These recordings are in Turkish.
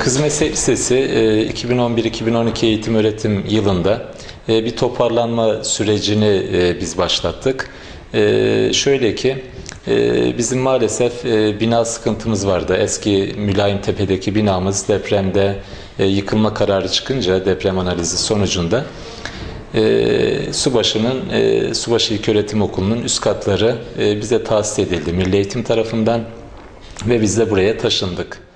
Kız Meslek Lisesi e, 2011-2012 eğitim öğretim yılında e, bir toparlanma sürecini e, biz başlattık. E, Şöyle ki bizim maalesef bina sıkıntımız vardı. Eski Mülayim Tepe'deki binamız depremde yıkılma kararı çıkınca deprem analizi sonucunda Subaşı'nın Subaşı İlköğretim Okulu'nun üst katları bize tahsis edildi Milli Eğitim tarafından ve biz de buraya taşındık.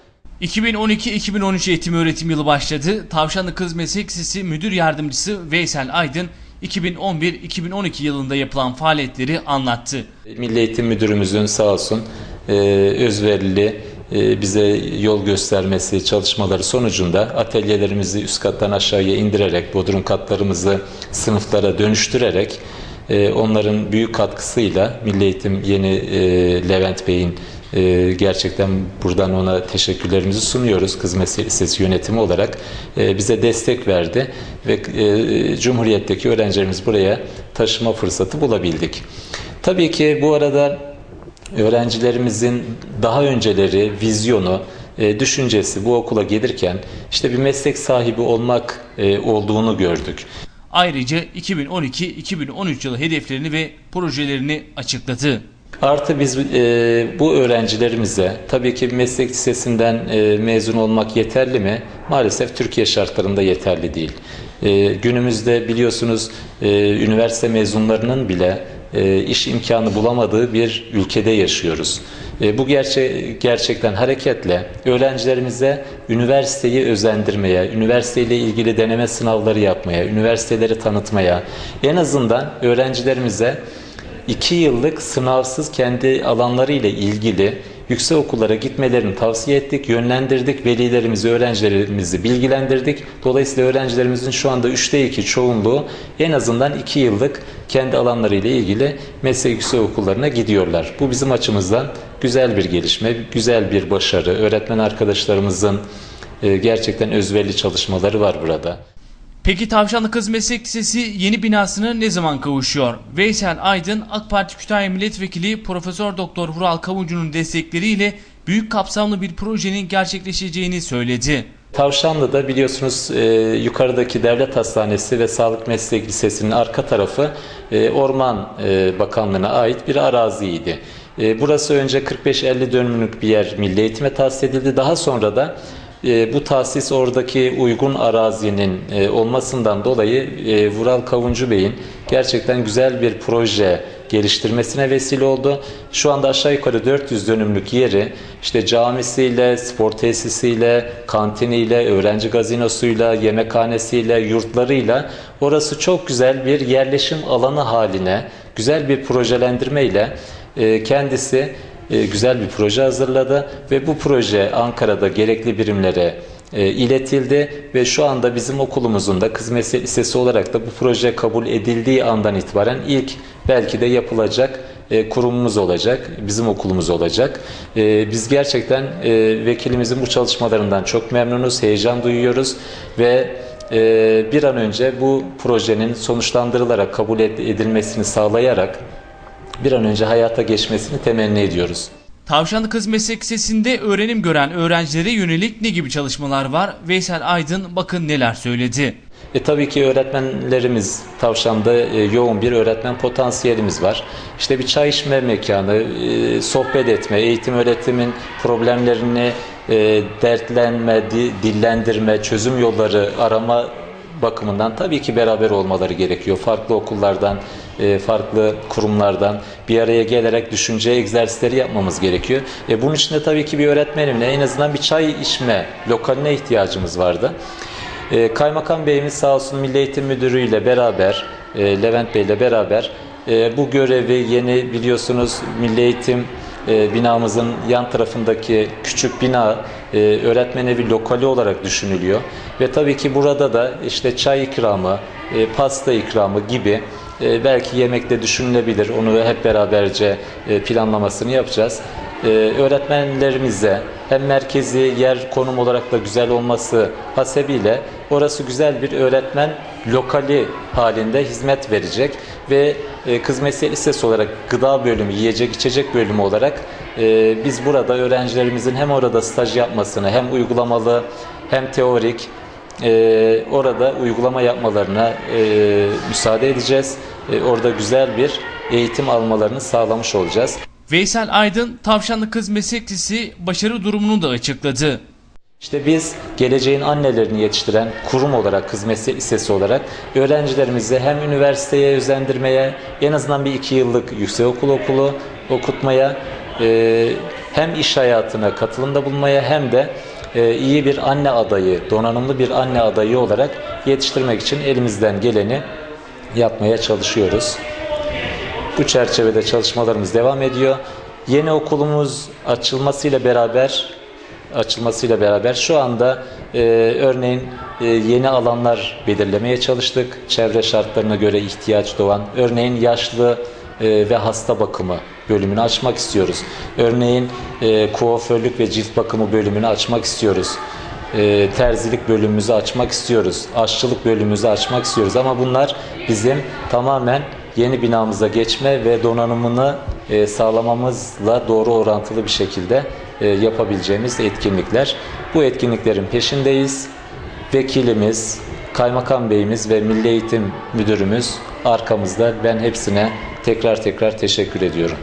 2012-2013 eğitim öğretim yılı başladı. Tavşanlı Kız Meslek Lisesi Müdür Yardımcısı Veysel Aydın 2011-2012 yılında yapılan faaliyetleri anlattı. Milli Eğitim Müdürümüzün sağ olsun e, özverili e, bize yol göstermesi çalışmaları sonucunda atölyelerimizi üst kattan aşağıya indirerek, bodrum katlarımızı sınıflara dönüştürerek e, onların büyük katkısıyla Milli Eğitim yeni Levent Bey'in e, gerçekten buradan ona teşekkürlerimizi sunuyoruz Kız Meslek Lisesi yönetimi olarak e, bize destek verdi ve e, Cumhuriyet'teki öğrencilerimiz buraya taşıma fırsatı bulabildik. Tabii ki bu arada öğrencilerimizin daha önceleri vizyonu, e, düşüncesi bu okula gelirken işte bir meslek sahibi olmak e, olduğunu gördük. Ayrıca 2012-2013 yılı hedeflerini ve projelerini açıkladı. Artı biz e, bu öğrencilerimize tabii ki meslek lisesinden e, mezun olmak yeterli mi? Maalesef Türkiye şartlarında yeterli değil. E, günümüzde biliyorsunuz e, üniversite mezunlarının bile e, iş imkanı bulamadığı bir ülkede yaşıyoruz. E, bu gerçe gerçekten hareketle öğrencilerimize üniversiteyi özendirmeye, üniversiteyle ilgili deneme sınavları yapmaya, üniversiteleri tanıtmaya, en azından öğrencilerimize iki yıllık sınavsız kendi alanları ile ilgili yüksek okullara gitmelerini tavsiye ettik, yönlendirdik, velilerimizi, öğrencilerimizi bilgilendirdik. Dolayısıyla öğrencilerimizin şu anda üçte iki çoğunluğu en azından iki yıllık kendi alanları ile ilgili meslek yüksek okullarına gidiyorlar. Bu bizim açımızdan güzel bir gelişme, güzel bir başarı. Öğretmen arkadaşlarımızın e, gerçekten özverili çalışmaları var burada. Peki Tavşanlı Kız Meslek Lisesi yeni binasına ne zaman kavuşuyor? Veysel Aydın AK Parti Kütahya Milletvekili Profesör Doktor Vural Kavuncu'nun destekleriyle büyük kapsamlı bir projenin gerçekleşeceğini söyledi. Tavşanlı'da biliyorsunuz e, yukarıdaki devlet hastanesi ve sağlık meslek lisesinin arka tarafı e, Orman e, Bakanlığı'na ait bir araziydi. E, burası önce 45-50 dönümlük bir yer milli eğitime tahsis edildi. Daha sonra da e, bu tahsis oradaki uygun arazinin e, olmasından dolayı e, Vural Kavuncu Bey'in gerçekten güzel bir proje geliştirmesine vesile oldu. Şu anda aşağı yukarı 400 dönümlük yeri işte camisiyle, spor tesisiyle, kantiniyle, öğrenci gazinosuyla, yemekhanesiyle, yurtlarıyla orası çok güzel bir yerleşim alanı haline, güzel bir projelendirmeyle e, kendisi güzel bir proje hazırladı ve bu proje Ankara'da gerekli birimlere e, iletildi ve şu anda bizim okulumuzun da Kız Meslek Lisesi olarak da bu proje kabul edildiği andan itibaren ilk belki de yapılacak e, kurumumuz olacak, bizim okulumuz olacak. E, biz gerçekten e, vekilimizin bu çalışmalarından çok memnunuz, heyecan duyuyoruz ve e, bir an önce bu projenin sonuçlandırılarak kabul edilmesini sağlayarak bir an önce hayata geçmesini temenni ediyoruz. Tavşanlı Kız Meslek Lisesi'nde öğrenim gören öğrencilere yönelik ne gibi çalışmalar var? Veysel Aydın bakın neler söyledi. E tabii ki öğretmenlerimiz Tavşan'da e, yoğun bir öğretmen potansiyelimiz var. İşte bir çay içme mekanı, e, sohbet etme, eğitim öğretimin problemlerini e, dertlenme, di, dillendirme, çözüm yolları arama bakımından tabii ki beraber olmaları gerekiyor. Farklı okullardan, e, farklı kurumlardan bir araya gelerek düşünce egzersizleri yapmamız gerekiyor. E, bunun için de tabii ki bir öğretmenimle en azından bir çay içme lokaline ihtiyacımız vardı. E, Kaymakam Beyimiz sağ olsun Milli Eğitim Müdürü ile beraber, e, Levent Bey ile beraber e, bu görevi yeni biliyorsunuz Milli Eğitim e, binamızın yan tarafındaki küçük bina e, öğretmen evi lokali olarak düşünülüyor. Ve tabii ki burada da işte çay ikramı, e, pasta ikramı gibi e, belki yemekte düşünülebilir. Onu hep beraberce e, planlamasını yapacağız. E, öğretmenlerimize hem merkezi yer konum olarak da güzel olması hasebiyle Orası güzel bir öğretmen lokali halinde hizmet verecek ve e, Kız Meslek Lisesi olarak gıda bölümü, yiyecek içecek bölümü olarak e, biz burada öğrencilerimizin hem orada staj yapmasını hem uygulamalı hem teorik e, orada uygulama yapmalarına e, müsaade edeceğiz. E, orada güzel bir eğitim almalarını sağlamış olacağız. Veysel Aydın Tavşanlı Kız Meslek Lisesi başarı durumunu da açıkladı. İşte biz geleceğin annelerini yetiştiren kurum olarak, Kız Meslek Lisesi olarak öğrencilerimizi hem üniversiteye özendirmeye, en azından bir iki yıllık yüksekokul okulu okutmaya, e, hem iş hayatına katılımda bulunmaya hem de iyi bir anne adayı, donanımlı bir anne adayı olarak yetiştirmek için elimizden geleni yapmaya çalışıyoruz. Bu çerçevede çalışmalarımız devam ediyor. Yeni okulumuz açılmasıyla beraber açılmasıyla beraber şu anda e, örneğin e, yeni alanlar belirlemeye çalıştık. Çevre şartlarına göre ihtiyaç doğan, örneğin yaşlı e, ve hasta bakımı bölümünü açmak istiyoruz. Örneğin e, kuaförlük ve cilt bakımı bölümünü açmak istiyoruz. E, terzilik bölümümüzü açmak istiyoruz. Aşçılık bölümümüzü açmak istiyoruz. Ama bunlar bizim tamamen yeni binamıza geçme ve donanımını e, sağlamamızla doğru orantılı bir şekilde e, yapabileceğimiz etkinlikler. Bu etkinliklerin peşindeyiz. Vekilimiz, Kaymakam Beyimiz ve Milli Eğitim Müdürümüz arkamızda. Ben hepsine tekrar tekrar teşekkür ediyorum.